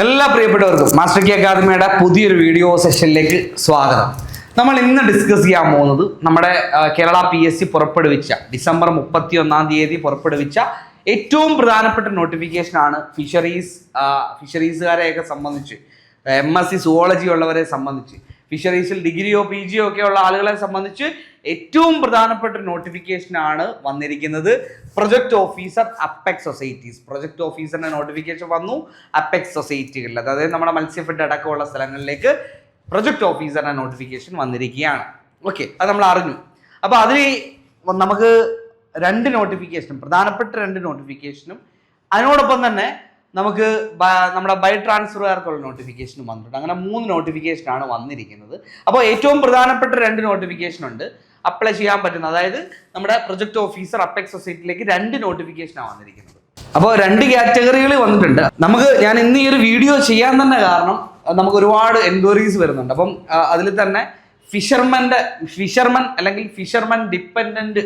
എല്ലാ പ്രിയപ്പെട്ടവർക്കും master key അക്കാദമിയുടെ പുതിയൊരു വീഡിയോ സെഷനിലേക്ക് സ്വാഗതം. നമ്മൾ ഇന്ന് ഡിസ്കസ് ചെയ്യാൻ പോകുന്നത് നമ്മുടെ കേരള പി എസ് സി പുറപ്പെടുവിച്ച ഡിസംബർ മുപ്പത്തി ഒന്നാം തീയതി പുറപ്പെടുവിച്ച ഏറ്റവും പ്രധാനപ്പെട്ട നോട്ടിഫിക്കേഷൻ ആണ് ഫിഷറീസ് ഫിഷറീസുകാരെയൊക്കെ സംബന്ധിച്ച് എം എസ് സി സുവോളജി ഉള്ളവരെ സംബന്ധിച്ച് ഫിഷറീസിൽ ഡിഗ്രിയോ പി ജിയോ ഒക്കെ ഉള്ള ആളുകളെ സംബന്ധിച്ച് ഏറ്റവും പ്രധാനപ്പെട്ട നോട്ടിഫിക്കേഷൻ ആണ് വന്നിരിക്കുന്നത് project officer apex societies project ഓഫീസറിന്റെ notification വന്നു അപ്പെക്സ് സൊസൈറ്റികളിൽ അതായത് നമ്മുടെ മത്സ്യഫെഡ് അടക്കമുള്ള സ്ഥലങ്ങളിലേക്ക് പ്രൊജക്ട് ഓഫീസറിന്റെ നോട്ടിഫിക്കേഷൻ വന്നിരിക്കുകയാണ്. ഓക്കെ അത് നമ്മൾ അറിഞ്ഞു. അപ്പോൾ അതിൽ നമുക്ക് രണ്ട് നോട്ടിഫിക്കേഷനും പ്രധാനപ്പെട്ട രണ്ട് നോട്ടിഫിക്കേഷനും അതിനോടൊപ്പം തന്നെ നമുക്ക് നമ്മുടെ ബൈ ട്രാൻസ്ഫറുകാർക്കുള്ള നോട്ടിഫിക്കേഷനും വന്നിട്ടുണ്ട്. അങ്ങനെ മൂന്ന് നോട്ടിഫിക്കേഷനാണ് വന്നിരിക്കുന്നത്. അപ്പോൾ ഏറ്റവും പ്രധാനപ്പെട്ട രണ്ട് നോട്ടിഫിക്കേഷൻ ഉണ്ട്. അപ്ലൈ ചെയ്യാൻ പറ്റുന്നത്. അതായത് നമ്മുടെ പ്രൊജക്ട് ഓഫീസർ അപ്പെക്സ് സൊസൈറ്റിയിലേക്ക് രണ്ട് നോട്ടിഫിക്കേഷനാണ് വന്നിരിക്കുന്നത്. അപ്പോൾ രണ്ട് കാറ്റഗറികൾ വന്നിട്ടുണ്ട്. നമുക്ക് ഞാൻ ഇന്ന് ഈ ഒരു വീഡിയോ ചെയ്യാൻ തന്നെ കാരണം നമുക്ക് ഒരുപാട് എൻക്വയറീസ് വരുന്നുണ്ട്. അപ്പം അതിൽ തന്നെ ഫിഷർമന്റെ ഫിഷർമൻ അല്ലെങ്കിൽ ഫിഷർമൻ ഡിപ്പെൻഡന്റ്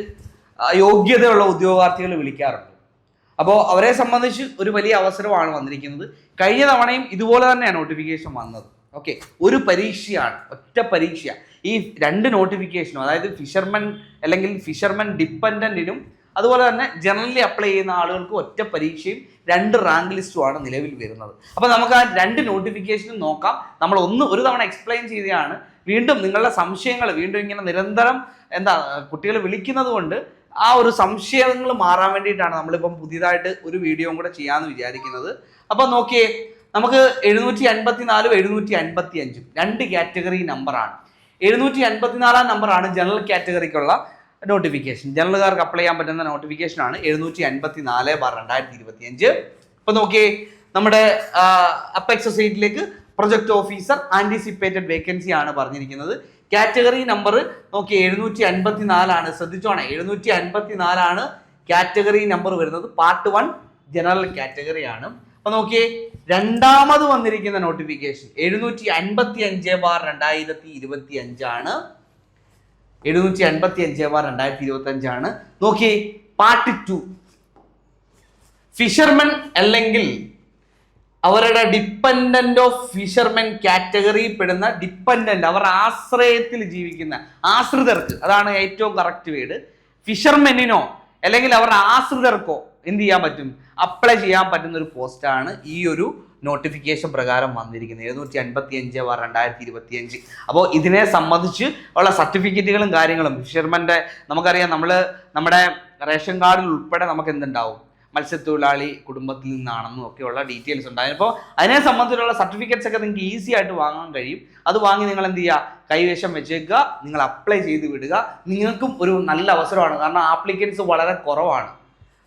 യോഗ്യതയുള്ള ഉദ്യോഗാർത്ഥികൾ വിളിക്കാറുണ്ട്. അപ്പോൾ അവരെ സംബന്ധിച്ച് ഒരു വലിയ അവസരമാണ് വന്നിരിക്കുന്നത്. കഴിഞ്ഞ തവണയും ഇതുപോലെ തന്നെയാണ് നോട്ടിഫിക്കേഷൻ വന്നത്. ഓക്കെ ഒരു പരീക്ഷയാണ് ഒറ്റ പരീക്ഷ ഈ രണ്ട് നോട്ടിഫിക്കേഷനും അതായത് ഫിഷർമൻ അല്ലെങ്കിൽ ഫിഷർമൻ ഡിപ്പെൻഡന്റിനും അതുപോലെ തന്നെ ജനറലി അപ്ലൈ ചെയ്യുന്ന ആളുകൾക്ക് ഒറ്റ പരീക്ഷയും രണ്ട് റാങ്ക് ലിസ്റ്റുമാണ് നിലവിൽ വരുന്നത്. അപ്പോൾ നമുക്ക് ആ രണ്ട് നോട്ടിഫിക്കേഷനും നോക്കാം. നമ്മൾ ഒന്ന് ഒരു തവണ എക്സ്പ്ലെയിൻ ചെയ്തതാണ് വീണ്ടും നിങ്ങളുടെ സംശയങ്ങൾ വീണ്ടും ഇങ്ങനെ നിരന്തരം എന്താ കുട്ടികൾ വിളിക്കുന്നത് കൊണ്ട് ആ ഒരു സംശയങ്ങൾ മാറാൻ വേണ്ടിയിട്ടാണ് നമ്മളിപ്പം പുതിയതായിട്ട് ഒരു വീഡിയോയും കൂടെ ചെയ്യാമെന്ന് വിചാരിക്കുന്നത്. അപ്പോൾ നോക്കിയേ നമുക്ക് എഴുന്നൂറ്റി അൻപത്തി നാലും എഴുന്നൂറ്റി അൻപത്തി അഞ്ചും രണ്ട് കാറ്റഗറി നമ്പറാണ് എഴുന്നൂറ്റി അൻപത്തിനാലാം നമ്പറാണ് ജനറൽ കാറ്റഗറിക്കുള്ള നോട്ടിഫിക്കേഷൻ ജനറലുകാർക്ക് അപ്ലൈ ചെയ്യാൻ പറ്റുന്ന നോട്ടിഫിക്കേഷൻ ആണ് എഴുന്നൂറ്റി അൻപത്തി നാല് ബാർ രണ്ടായിരത്തി ഇരുപത്തി അഞ്ച് ഇപ്പൊ നോക്കിയേ നമ്മുടെ അപ്പെക്സ് സൊസൈറ്റിയിലേക്ക് പ്രൊജക്ട് ഓഫീസർ ആന്റിസിപ്പേറ്റഡ് വേക്കൻസി ആണ് പറഞ്ഞിരിക്കുന്നത്. കാറ്റഗറി നമ്പർ നോക്കി എഴുന്നൂറ്റി അൻപത്തി നാലാണ് ശ്രദ്ധിച്ചോണേ എഴുന്നൂറ്റി അൻപത്തി നാലാണ് കാറ്റഗറി നമ്പർ വരുന്നത്. പാർട്ട് വൺ ജനറൽ കാറ്റഗറി ആണ് അപ്പൊ നോക്കിയേ രണ്ടാമത് വന്നിരിക്കുന്ന നോട്ടിഫിക്കേഷൻ എഴുന്നൂറ്റി അൻപത്തി അഞ്ച് ബാർ രണ്ടായിരത്തി ഇരുപത്തി അഞ്ചാണ് എഴുന്നൂറ്റി അൻപത്തി അഞ്ച് ബാർ രണ്ടായിരത്തി ഇരുപത്തി അഞ്ചാണ് നോക്കിയേ പാർട്ട് ടു ഫിഷർമെൻ അല്ലെങ്കിൽ അവരുടെ ഡിപ്പെൻഡന്റ് ഓഫ് ഫിഷർമെൻ കാറ്റഗറിയിൽ പെടുന്ന ഡിപ്പെൻഡന്റ് അവർ ആശ്രയത്തിൽ ജീവിക്കുന്ന ആശ്രിതർക്ക്. അതാണ് ഏറ്റവും കറക്റ്റ് വേർഡ് ഫിഷർമെനിനോ അല്ലെങ്കിൽ അവരുടെ ആശ്രിതർക്കോ എന്ത് ചെയ്യാൻ പറ്റും? അപ്ലൈ ചെയ്യാൻ പറ്റുന്ന ഒരു പോസ്റ്റാണ് ഈ ഒരു നോട്ടിഫിക്കേഷൻ പ്രകാരം വന്നിരിക്കുന്നത്. എഴുന്നൂറ്റി അൻപത്തി അഞ്ച് ബാർ രണ്ടായിരത്തി ഇരുപത്തി അഞ്ച് അപ്പോൾ ഇതിനെ സംബന്ധിച്ച് ഉള്ള സർട്ടിഫിക്കറ്റുകളും കാര്യങ്ങളും ഫിഷർമാന്റെ നമുക്കറിയാം നമ്മൾ നമ്മുടെ റേഷൻ കാർഡിൽ ഉൾപ്പെടെ നമുക്ക് എന്തുണ്ടാവും? മത്സ്യത്തൊഴിലാളി കുടുംബത്തിൽ നിന്നാണെന്നും ഒക്കെയുള്ള ഡീറ്റെയിൽസ് ഉണ്ടായിരുന്നു അപ്പോൾ അതിനെ സംബന്ധിച്ചുള്ള സർട്ടിഫിക്കറ്റ്സ് ഒക്കെ നിങ്ങൾക്ക് ഈസി ആയിട്ട് വാങ്ങാൻ കഴിയും. അത് വാങ്ങി നിങ്ങൾ എന്ത് ചെയ്യുക കൈവശം വെച്ചേക്കുക. നിങ്ങൾ അപ്ലൈ ചെയ്ത് വിടുക. നിങ്ങൾക്കും ഒരു നല്ല അവസരമാണ്. കാരണം ആപ്ലിക്കൻസ് വളരെ കുറവാണ്.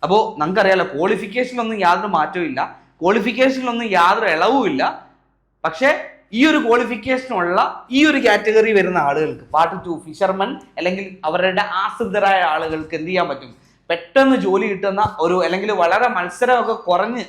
അപ്പോൾ നമുക്കറിയാലോ ക്വാളിഫിക്കേഷനിലൊന്നും യാതൊരു മാറ്റവും ഇല്ല. ക്വാളിഫിക്കേഷനിലൊന്നും യാതൊരു ഇളവും ഇല്ല. പക്ഷേ ഈ ഒരു ക്വാളിഫിക്കേഷനുള്ള ഈ ഒരു കാറ്റഗറി വരുന്ന ആളുകൾക്ക് പാർട്ട് ടു ഫിഷർമൻ അല്ലെങ്കിൽ അവരുടെ ആശ്രിതരായ ആളുകൾക്ക് എന്ത് ചെയ്യാൻ പറ്റും? പെട്ടെന്ന് ജോലി കിട്ടുന്ന ഒരു അല്ലെങ്കിൽ വളരെ മത്സരമൊക്കെ കുറഞ്ഞ്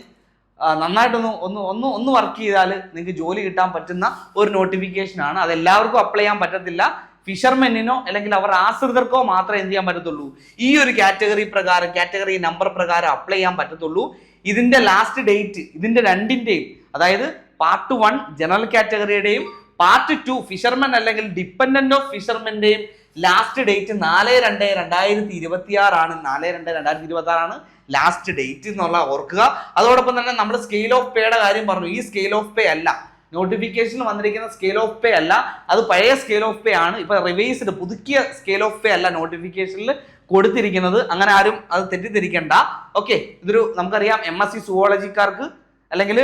നന്നായിട്ടൊന്ന് ഒന്ന് ഒന്ന് ഒന്ന് വർക്ക് ചെയ്താൽ നിങ്ങൾക്ക് ജോലി കിട്ടാൻ പറ്റുന്ന ഒരു നോട്ടിഫിക്കേഷനാണ് അത് എല്ലാവർക്കും അപ്ലൈ ചെയ്യാൻ പറ്റത്തില്ല. ഫിഷർമെന്നിനോ അല്ലെങ്കിൽ അവർ ആശ്രിതർക്കോ മാത്രമേ എന്ത് ചെയ്യാൻ പറ്റത്തുള്ളൂ? ഈ ഒരു കാറ്റഗറി പ്രകാരം കാറ്റഗറി നമ്പർ പ്രകാരം അപ്ലൈ ചെയ്യാൻ പറ്റത്തുള്ളൂ. ഇതിന്റെ ലാസ്റ്റ് ഡേറ്റ് ഇതിന്റെ രണ്ടിന്റെയും അതായത് പാർട്ട് വൺ ജനറൽ കാറ്റഗറിയുടെയും പാർട്ട് ടു ഫിഷർമെൻ അല്ലെങ്കിൽ ഡിപ്പെൻഡന്റ് ഓഫ് ഫിഷർമെന്റെയും ലാസ്റ്റ് ഡേറ്റ് നാല് രണ്ട് രണ്ടായിരത്തി ഇരുപത്തി ആറാണ് നാല് രണ്ട് രണ്ടായിരത്തി ഇരുപത്തി ആറാണ് ലാസ്റ്റ് ഡേറ്റ് എന്നുള്ള ഓർക്കുക. അതോടൊപ്പം തന്നെ നമ്മൾ സ്കെയിൽ ഓഫ് പേയുടെ കാര്യം പറഞ്ഞു. ഈ സ്കെയിൽ ഓഫ് പേ അല്ല. നോട്ടിഫിക്കേഷൻ വന്നിരിക്കുന്ന സ്കെയിൽ ഓഫ് പേ അല്ല അത് പഴയ സ്കെയിൽ ഓഫ് പേ ആണ്. ഇപ്പൊ റിവൈസ്ഡ് പുതുക്കിയ സ്കെയിൽ ഓഫ് പേ അല്ല നോട്ടിഫിക്കേഷനിൽ കൊടുത്തിരിക്കുന്നത്. അങ്ങനെ ആരും അത് തെറ്റിദ്ധരിക്കണ്ട. ഓക്കെ ഇതൊരു നമുക്കറിയാം എം എസ് സി സുവോളജിക്കാർക്ക് അല്ലെങ്കിൽ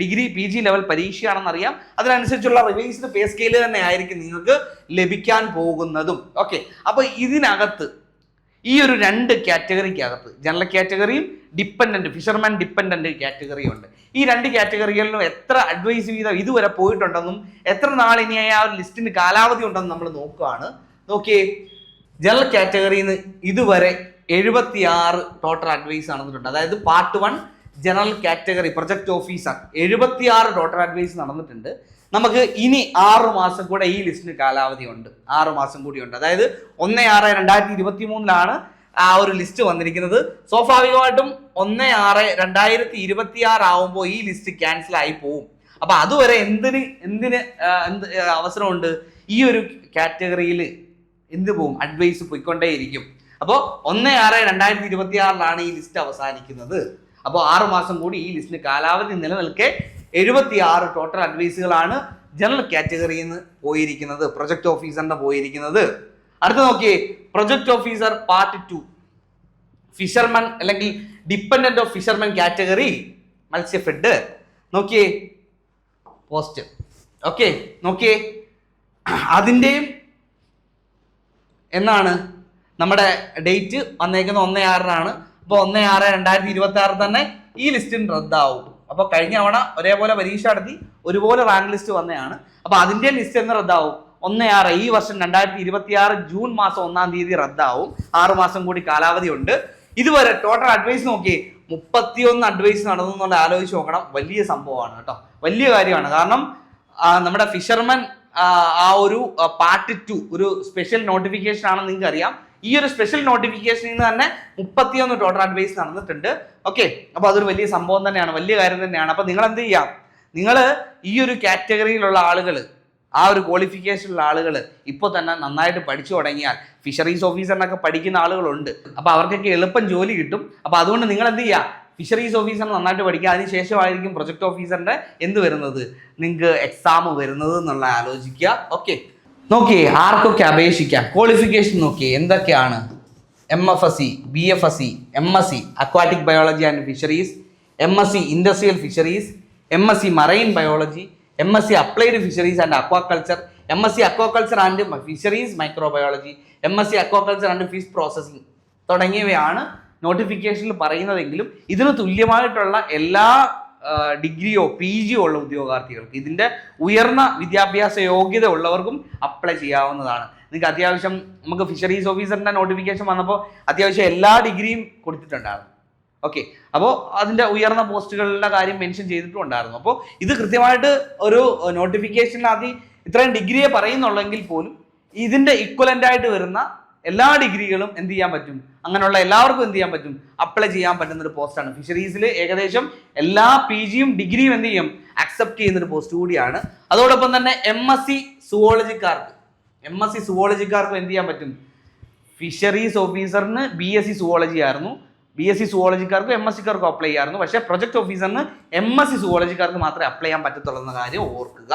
ഡിഗ്രി പി ജി ലെവൽ പരീക്ഷയാണെന്ന് അറിയാം അതിനനുസരിച്ചുള്ള റിവൈസ്ഡ് പേ സ്കെയിൽ തന്നെ ആയിരിക്കും നിങ്ങൾക്ക് ലഭിക്കാൻ പോകുന്നതും. ഓക്കെ അപ്പൊ ഇതിനകത്ത് ഈ ഒരു രണ്ട് കാറ്റഗറിക്കകത്ത് ജനറൽ കാറ്റഗറിയും ഡിപ്പെൻഡന്റ് ഫിഷർമാൻ ഡിപ്പെൻഡന്റ് കാറ്റഗറിയും ഉണ്ട് ഈ രണ്ട് കാറ്റഗറികളിലും എത്ര അഡ്വൈസ് വീതം ഇതുവരെ പോയിട്ടുണ്ടെന്നും എത്ര നാൾ ഇനി ആ ഒരു ലിസ്റ്റിന് കാലാവധി ഉണ്ടെന്നും നമ്മൾ നോക്കുകയാണ് നോക്കിയേ ജനറൽ കാറ്റഗറിയിൽ നിന്ന് ഇതുവരെ എഴുപത്തി ആറ് ടോട്ടൽ അഡ്വൈസ് നടന്നിട്ടുണ്ട്. അതായത് part one general category project officer എഴുപത്തി ആറ് ടോട്ടൽ അഡ്വൈസ് നടന്നിട്ടുണ്ട്. നമുക്ക് ഇനി ആറ് മാസം കൂടെ ഈ ലിസ്റ്റിന് കാലാവധി ഉണ്ട്. ആറ് മാസം കൂടി ഉണ്ട്. അതായത് ഒന്ന് ആറ് രണ്ടായിരത്തി ഇരുപത്തി മൂന്നിലാണ് ആ ഒരു ലിസ്റ്റ് വന്നിരിക്കുന്നത്. സ്വാഭാവികമായിട്ടും ഒന്ന് ആറ് രണ്ടായിരത്തി ഇരുപത്തി ആറ് ആവുമ്പോൾ ഈ ലിസ്റ്റ് ക്യാൻസൽ ആയി പോവും. അപ്പൊ അതുവരെ എന്തിന് എന്തിന് എന്ത് അവസരമുണ്ട്? ഈ ഒരു കാറ്റഗറിയിൽ എന്ത് പോവും? അഡ്വൈസ് പോയിക്കൊണ്ടേയിരിക്കും. അപ്പോൾ ഒന്ന് ആറ് രണ്ടായിരത്തി ഇരുപത്തി ആറിലാണ് ഈ ലിസ്റ്റ് അവസാനിക്കുന്നത്. അപ്പോൾ ആറ് മാസം കൂടി ഈ ലിസ്റ്റിന് കാലാവധി നിലനിൽക്കെ എഴുപത്തി ആറ് ടോട്ടൽ അഡ്വൈസുകളാണ് ജനറൽ കാറ്റഗറിയിൽ നിന്ന് പോയിരിക്കുന്നത് പ്രൊജക്ട് ഓഫീസറിന്റെ പോയിരിക്കുന്നത്. അടുത്ത നോക്കിയേ project officer part two fisherman അല്ലെങ്കിൽ dependent of fisherman category Matsyafed. നോക്കിയേ പോസ്റ്റ് ഓക്കെ നോക്കിയേ അതിന്റെയും എന്നാണ് നമ്മുടെ ഡേറ്റ് വന്നേക്കുന്നത് ഒന്നേ ആറിനാണ്. അപ്പോൾ ഒന്നേ ആറ് രണ്ടായിരത്തി ഇരുപത്തി ആറ് തന്നെ ഈ ലിസ്റ്റിൽ റദ്ദാവും. അപ്പോൾ കഴിഞ്ഞ തവണ ഒരേപോലെ പരീക്ഷ നടത്തി ഒരുപോലെ റാങ്ക് ലിസ്റ്റ് വന്നതാണ്. അപ്പോൾ അതിന്റെ ലിസ്റ്റ് എന്ന് റദ്ദാവും. ഒന്ന് ആറ് ഈ വർഷം രണ്ടായിരത്തി ഇരുപത്തി ആറ് ജൂൺ മാസം ഒന്നാം തീയതി റദ്ദാവും. ആറു മാസം കൂടി കാലാവധി ഉണ്ട്. ഇതുവരെ ടോട്ടൽ അഡ്വൈസ് നോക്കി മുപ്പത്തിയൊന്ന് അഡ്വൈസ് നടന്നു എന്നുള്ള ആലോചിച്ച് നോക്കണം. വലിയ സംഭവമാണ് കേട്ടോ. വലിയ കാര്യമാണ്. കാരണം നമ്മുടെ ഫിഷർമാൻ ആ ഒരു പാർട്ട് ടു ഒരു സ്പെഷ്യൽ നോട്ടിഫിക്കേഷൻ ആണെന്ന് നിങ്ങൾക്ക് അറിയാം ഈ ഒരു സ്പെഷ്യൽ നോട്ടിഫിക്കേഷനിൽ നിന്ന് തന്നെ മുപ്പത്തിയൊന്ന് ടോട്ടൽ അഡ്വൈസ് നടന്നിട്ടുണ്ട്. ഓക്കെ അപ്പോൾ അതൊരു വലിയ സംഭവം തന്നെയാണ് വലിയ കാര്യം തന്നെയാണ്. അപ്പോൾ നിങ്ങൾ എന്ത് ചെയ്യാം? നിങ്ങൾ ഈ ഒരു കാറ്റഗറിയിലുള്ള ആളുകൾ ആ ഒരു ക്വാളിഫിക്കേഷനുള്ള ആളുകൾ ഇപ്പോൾ തന്നെ നന്നായിട്ട് പഠിച്ചു തുടങ്ങിയാൽ ഫിഷറീസ് ഓഫീസറിനൊക്കെ പഠിക്കുന്ന ആളുകളുണ്ട്. അപ്പോൾ അവർക്കൊക്കെ എളുപ്പം ജോലി കിട്ടും. അപ്പോൾ അതുകൊണ്ട് നിങ്ങൾ എന്ത് ചെയ്യുക ഫിഷറീസ് ഓഫീസർ നന്നായിട്ട് പഠിക്കുക. അതിനുശേഷമായിരിക്കും പ്രൊജക്ട് ഓഫീസറിന്റെ എന്ത് വരുന്നത്? നിങ്ങൾക്ക് എക്സാം വരുന്നത് എന്നുള്ള ആലോചിക്കുക. ഓക്കെ നോക്കിയേ ആർക്കൊക്കെ അപേക്ഷിക്കാം? ക്വാളിഫിക്കേഷൻ നോക്കിയേ എന്തൊക്കെയാണ്? M F S C B F S C M S C aquatic biology and fisheries M S C industrial fisheries M S C marine biology M S C applied fisheries and aquaculture M S C aquaculture and fisheries microbiology M S C aquaculture and fish processing തുടങ്ങിയവയാണ് നോട്ടിഫിക്കേഷനിൽ പറയുന്നതെങ്കിലും ഇതിന് തുല്യമായിട്ടുള്ള എല്ലാ ഡിഗ്രിയോ P Jio ഉള്ള ഉദ്യോഗാർത്ഥികൾക്ക് ഇതിന്റെ ഉയർന്ന വിദ്യാഭ്യാസ യോഗ്യത ഉള്ളവർക്കും അപ്ലൈ ചെയ്യാവുന്നതാണ്. നിങ്ങൾക്ക് അത്യാവശ്യം നമുക്ക് ഫിഷറീസ് ഓഫീസറിന്റെ നോട്ടിഫിക്കേഷൻ വന്നപ്പോൾ അത്യാവശ്യം എല്ലാ ഡിഗ്രിയും കൊടുത്തിട്ടുണ്ടായിരുന്നു. ഓക്കെ അപ്പോൾ അതിന്റെ ഉയർന്ന പോസ്റ്റുകളുടെ കാര്യം മെൻഷൻ ചെയ്തിട്ടും ഉണ്ടായിരുന്നു. അപ്പോൾ ഇത് കൃത്യമായിട്ട് ഒരു നോട്ടിഫിക്കേഷനിലാദ്യം ഇത്രയും ഡിഗ്രിയെ പറയുന്നുള്ളെങ്കിൽ പോലും ഇതിന്റെ ഇക്വലന്റ് ആയിട്ട് വരുന്ന എല്ലാ ഡിഗ്രികളും എന്ത് ചെയ്യാൻ പറ്റും? അങ്ങനെയുള്ള എല്ലാവർക്കും എന്ത് ചെയ്യാൻ പറ്റും? അപ്ലൈ ചെയ്യാൻ പറ്റുന്ന ഒരു പോസ്റ്റാണ് ഫിഷറീസിൽ ഏകദേശം എല്ലാ പി ജിയും ഡിഗ്രിയും എന്ത് ചെയ്യും? അക്സെപ്റ്റ് ചെയ്യുന്ന ഒരു പോസ്റ്റ് കൂടിയാണ്. അതോടൊപ്പം തന്നെ എം എസ് സി സുവോളജിക്കാർക്ക് എം എസ് സി സുവോളജിക്കാർക്കും എന്ത് ചെയ്യാൻ പറ്റും? ഫിഷറീസ് ഓഫീസറിന് ബി എസ് സി സുവോളജി ആയിരുന്നു. ബി എസ് സി സുവോളജിക്കാർക്കും എം എസ് സിക്കാർക്കും അപ്ലൈ ചെയ്യാറുണ്ട് പക്ഷേ പ്രൊജക്ട് ഓഫീസറിന് എം എസ് സി സുവോളജിക്കാർക്ക് മാത്രമേ അപ്ലൈ ചെയ്യാൻ പറ്റത്തുള്ളൂ എന്ന കാര്യം ഓർക്കുക.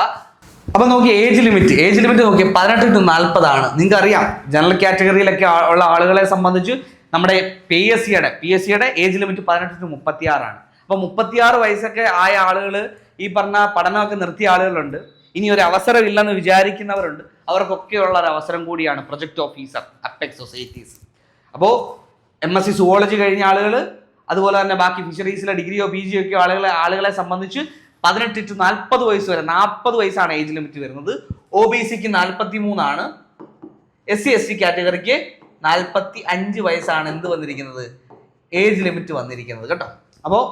അപ്പൊ നോക്കി ഏജ് ലിമിറ്റ് ഏജ് ലിമിറ്റ് നോക്കി പതിനെട്ട് ടു നാൽപ്പതാണ് നിങ്ങൾക്ക് അറിയാം ജനറൽ കാറ്റഗറിയിലൊക്കെ ഉള്ള ആളുകളെ സംബന്ധിച്ച് നമ്മുടെ പി എസ് സിയുടെ പി എസ് സിയുടെ ഏജ് ലിമിറ്റ് പതിനെട്ട് ടു മുപ്പത്തിയാറാണ്. അപ്പൊ മുപ്പത്തിയാറ് വയസ്സൊക്കെ ആയ ആളുകൾ ഈ പറഞ്ഞ പഠനമൊക്കെ നിർത്തിയ ആളുകളുണ്ട്. ഇനി ഒരു അവസരം ഇല്ലെന്ന് വിചാരിക്കുന്നവരുണ്ട്. അവർക്കൊക്കെയുള്ള ഒരു അവസരം കൂടിയാണ് പ്രൊജക്ട് ഓഫീസർ അപ്പെക്സ് സൊസൈറ്റീസ് അപ്പോൾ എം എസ് സി സുവോളജി കഴിഞ്ഞ ആളുകൾ അതുപോലെ തന്നെ ബാക്കി ഫിഷറീസിലെ ഡിഗ്രിയോ പി ജിയോ ഒക്കെ ആളുകളെ ആളുകളെ സംബന്ധിച്ച് പതിനെട്ട് ടു നാൽപ്പത് വയസ്സ് വരെ നാൽപ്പത് വയസ്സാണ് ഏജ് ലിമിറ്റ് വരുന്നത്. ഒ ബി സിക്ക് നാൽപ്പത്തി മൂന്നാണ് എസ് സി എസ് ടി കാറ്റഗറിക്ക് നാൽപ്പത്തി അഞ്ച് വയസ്സാണ് എന്ത് വന്നിരിക്കുന്നത്? ഏജ് ലിമിറ്റ് വന്നിരിക്കുന്നത് കേട്ടോ. അപ്പോൾ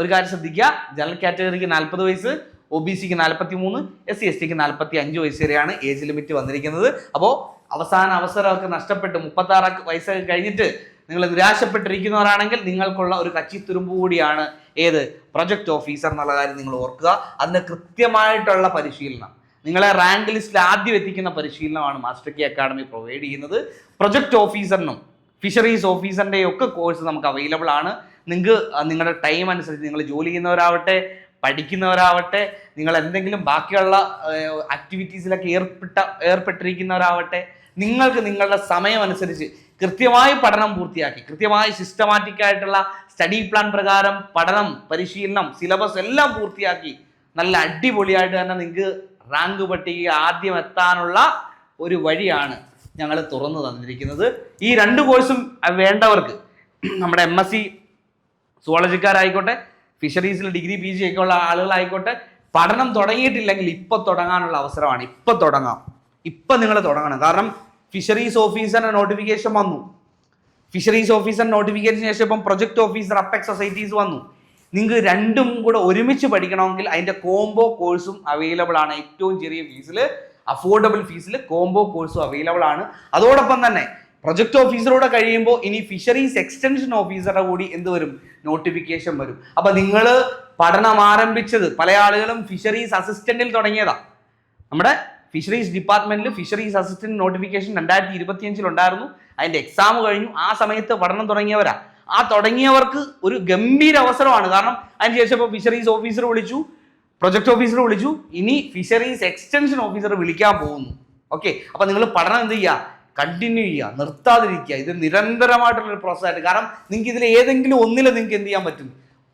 ഒരു കാര്യം ശ്രദ്ധിക്കുക. ജനറൽ കാറ്റഗറിക്ക് നാൽപ്പത് വയസ്സ് ഒ ബി സിക്ക് നാൽപ്പത്തി മൂന്ന് എസ് സി എസ് ടിക്ക് നാൽപ്പത്തി അഞ്ച് വയസ്സ് വരെയാണ് ഏജ് ലിമിറ്റ് വന്നിരിക്കുന്നത്. അപ്പോൾ അവസാന അവസരമൊക്കെ നഷ്ടപ്പെട്ട് മുപ്പത്താറ് വയസ്സൊക്കെ കഴിഞ്ഞിട്ട് നിങ്ങൾ നിരാശപ്പെട്ടിരിക്കുന്നവരാണെങ്കിൽ നിങ്ങൾക്കുള്ള ഒരു കച്ചിത്തുരുമ്പ് കൂടിയാണ് ഏത്? പ്രൊജക്ട് ഓഫീസർ എന്നുള്ള കാര്യം നിങ്ങൾ ഓർക്കുക. അതിന് കൃത്യമായിട്ടുള്ള പരിശീലനം. നിങ്ങളെ റാങ്ക് ലിസ്റ്റിൽ ആദ്യം എത്തിക്കുന്ന പരിശീലനമാണ് മാസ്റ്റർ കി അക്കാഡമി പ്രൊവൈഡ് ചെയ്യുന്നത്. പ്രൊജക്ട് ഓഫീസറിനും ഫിഷറീസ് ഓഫീസറിന്റെയും ഒക്കെ കോഴ്സ് നമുക്ക് അവൈലബിൾ ആണ്. നിങ്ങൾക്ക് നിങ്ങളുടെ ടൈം അനുസരിച്ച് നിങ്ങൾ ജോലി ചെയ്യുന്നവരാവട്ടെ പഠിക്കുന്നവരാവട്ടെ നിങ്ങൾ എന്തെങ്കിലും ബാക്കിയുള്ള ആക്ടിവിറ്റീസിലൊക്കെ ഏർപ്പെട്ട ഏർപ്പെട്ടിരിക്കുന്നവരാവട്ടെ നിങ്ങൾക്ക് നിങ്ങളുടെ സമയമനുസരിച്ച് കൃത്യമായി പഠനം പൂർത്തിയാക്കി കൃത്യമായി സിസ്റ്റമാറ്റിക് ആയിട്ടുള്ള സ്റ്റഡി പ്ലാൻ പ്രകാരം പഠനം പരിശീലനം സിലബസ് എല്ലാം പൂർത്തിയാക്കി നല്ല അടിപൊളിയായിട്ട് തന്നെ നിങ്ങൾക്ക് റാങ്ക് പട്ടിക ആദ്യം എത്താനുള്ള ഒരു വഴിയാണ് ഞങ്ങൾ തുറന്നു തന്നിരിക്കുന്നത്. ഈ രണ്ട് കോഴ്സും വേണ്ടവർക്ക് നമ്മുടെ എം എസ് സി സുവോളജിക്കാരായിക്കോട്ടെ ഫിഷറീസിൽ ഡിഗ്രി പി ജി ഒക്കെ ഉള്ള ആളുകളായിക്കോട്ടെ പഠനം തുടങ്ങിയിട്ടില്ലെങ്കിൽ ഇപ്പം തുടങ്ങാനുള്ള അവസരമാണ്. ഇപ്പം തുടങ്ങാം. ഇപ്പം നിങ്ങൾ തുടങ്ങണം. കാരണം ഫിഷറീസ് ഓഫീസറിന് നോട്ടിഫിക്കേഷൻ വന്നു. ഫിഷറീസ് ഓഫീസർ നോട്ടിഫിക്കേഷൻ ശേഷം ഇപ്പം പ്രൊജക്ട് ഓഫീസർ അപ്പെക്സ് സൊസൈറ്റീസ് വന്നു. നിങ്ങൾക്ക് രണ്ടും കൂടെ ഒരുമിച്ച് പഠിക്കണമെങ്കിൽ അതിന്റെ കോംബോ കോഴ്സും അവൈലബിൾ ആണ്. ഏറ്റവും ചെറിയ ഫീസിൽ അഫോർഡബിൾ ഫീസിൽ കോംബോ കോഴ്സും അവൈലബിൾ ആണ്. അതോടൊപ്പം തന്നെ പ്രൊജക്ട് ഓഫീസറോടെ കഴിയുമ്പോൾ ഇനി ഫിഷറീസ് എക്സ്റ്റൻഷൻ ഓഫീസറുടെ കൂടി എന്ത് വരും? നോട്ടിഫിക്കേഷൻ വരും. അപ്പം നിങ്ങൾ പഠനം ആരംഭിച്ചത് പല ആളുകളും ഫിഷറീസ് അസിസ്റ്റന്റിൽ തുടങ്ങിയതാണ് നമ്മുടെ ഫിഷറീസ് ഡിപ്പാർട്ട്മെന്റിൽ ഫിഷറീസ് അസിസ്റ്റന്റ് നോട്ടിഫിക്കേഷൻ രണ്ടായിരത്തി ഇരുപത്തിയഞ്ചിൽ ഉണ്ടായിരുന്നു. അതിന്റെ എക്സാം കഴിഞ്ഞു. ആ സമയത്ത് പഠനം തുടങ്ങിയവരാ. ആ തുടങ്ങിയവർക്ക് ഒരു ഗംഭീര അവസരമാണ്. കാരണം അതിന് ശേഷം ഇപ്പോൾ ഫിഷറീസ് ഓഫീസർ വിളിച്ചു പ്രൊജക്ട് ഓഫീസർ വിളിച്ചു. ഇനി ഫിഷറീസ് എക്സ്റ്റൻഷൻ ഓഫീസർ വിളിക്കാൻ പോകുന്നു. ഓക്കെ അപ്പൊ നിങ്ങൾ പഠനം എന്ത് ചെയ്യുക കണ്ടിന്യൂ ചെയ്യുക. നിർത്താതിരിക്കുക. ഇത് നിരന്തരമായിട്ടുള്ള ഒരു പ്രോസസ് ആയിട്ട്. കാരണം നിങ്ങൾക്ക് ഇതിൽ ഏതെങ്കിലും ഒന്നിൽ നിങ്ങൾക്ക് എന്ത് ചെയ്യാൻ പറ്റും?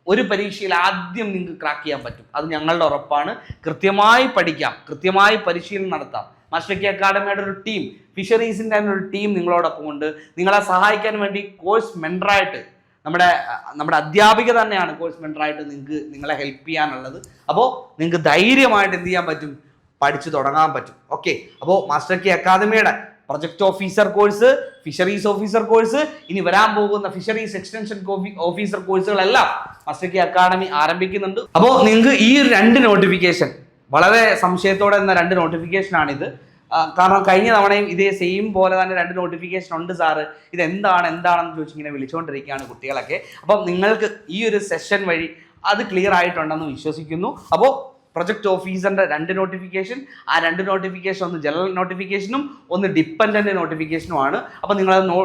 ഒരു പരീക്ഷയിൽ ആദ്യം നിങ്ങൾക്ക് ക്രാക്ക് ചെയ്യാൻ പറ്റും. അത് ഞങ്ങളുടെ ഉറപ്പാണ്. കൃത്യമായി പഠിക്കാം. കൃത്യമായി പരിശീലനം നടത്താം. മാസ്റ്റർക്കി അക്കാഡമിയുടെ ഒരു ടീം ഫിഷറീസിന്റെ തന്നെ ഒരു ടീം നിങ്ങളോടൊപ്പം ഉണ്ട്. നിങ്ങളെ സഹായിക്കാൻ വേണ്ടി കോഴ്സ് മെന്ററായിട്ട് നമ്മുടെ നമ്മുടെ അധ്യാപിക തന്നെയാണ് കോഴ്സ് മെന്ററായിട്ട് നിങ്ങൾക്ക് നിങ്ങളെ ഹെൽപ്പ് ചെയ്യാനുള്ളത്. അപ്പോൾ നിങ്ങൾക്ക് ധൈര്യമായിട്ട് എന്ത് ചെയ്യാൻ പറ്റും? പഠിച്ചു തുടങ്ങാൻ പറ്റും. ഓക്കെ അപ്പോൾ മാസ്റ്റർ കെ അക്കാദമിയുടെ project officer course fisheries officer course ഇനി വരാൻ പോകുന്ന ഫിഷറീസ് എക്സ്റ്റൻഷൻ ഓഫീസർ കോഴ്സുകളെല്ലാം മസ്റ്റക്കി അക്കാഡമി ആരംഭിക്കുന്നുണ്ട്. അപ്പോൾ നിങ്ങൾക്ക് ഈ രണ്ട് നോട്ടിഫിക്കേഷൻ വളരെ സംശയത്തോടെ എന്ന രണ്ട് നോട്ടിഫിക്കേഷനാണിത് കാരണം കഴിഞ്ഞ തവണയും ഇതേ സെയിം പോലെ തന്നെ രണ്ട് നോട്ടിഫിക്കേഷൻ ഉണ്ട് സാറ്. ഇത് എന്താണ് എന്താണെന്ന് ചോദിച്ചിങ്ങനെ വിളിച്ചുകൊണ്ടിരിക്കുകയാണ് കുട്ടികളൊക്കെ. അപ്പം നിങ്ങൾക്ക് ഈ ഒരു സെഷൻ വഴി അത് ക്ലിയർ ആയിട്ടുണ്ടെന്ന് വിശ്വസിക്കുന്നു. അപ്പോൾ പ്രൊജക്ട് ഓഫീസറിന്റെ രണ്ട് നോട്ടിഫിക്കേഷൻ ആ രണ്ട് നോട്ടിഫിക്കേഷൻ ഒന്ന് ജനറൽ നോട്ടിഫിക്കേഷനും ഒന്ന് ഡിപ്പെൻഡന്റ് നോട്ടിഫിക്കേഷനും ആണ് അപ്പോൾ നിങ്ങളത് നോ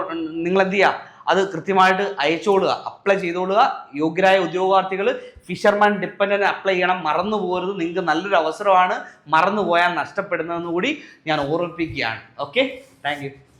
നിങ്ങളെന്ത് ചെയ്യുക അത് കൃത്യമായിട്ട് അയച്ചോളുക അപ്ലൈ ചെയ്തുകൊള്ളുക യോഗ്യരായ ഉദ്യോഗാർത്ഥികൾ ഫിഷർമാൻ ഡിപ്പെൻഡന്റ് അപ്ലൈ ചെയ്യണം. മറന്നു പോകരുത്. നിങ്ങൾക്ക് നല്ലൊരു അവസരമാണ് മറന്നു പോയാൽ നഷ്ടപ്പെടുന്നതെന്ന് കൂടി ഞാൻ ഓർമ്മിപ്പിക്കുകയാണ്. Okay thank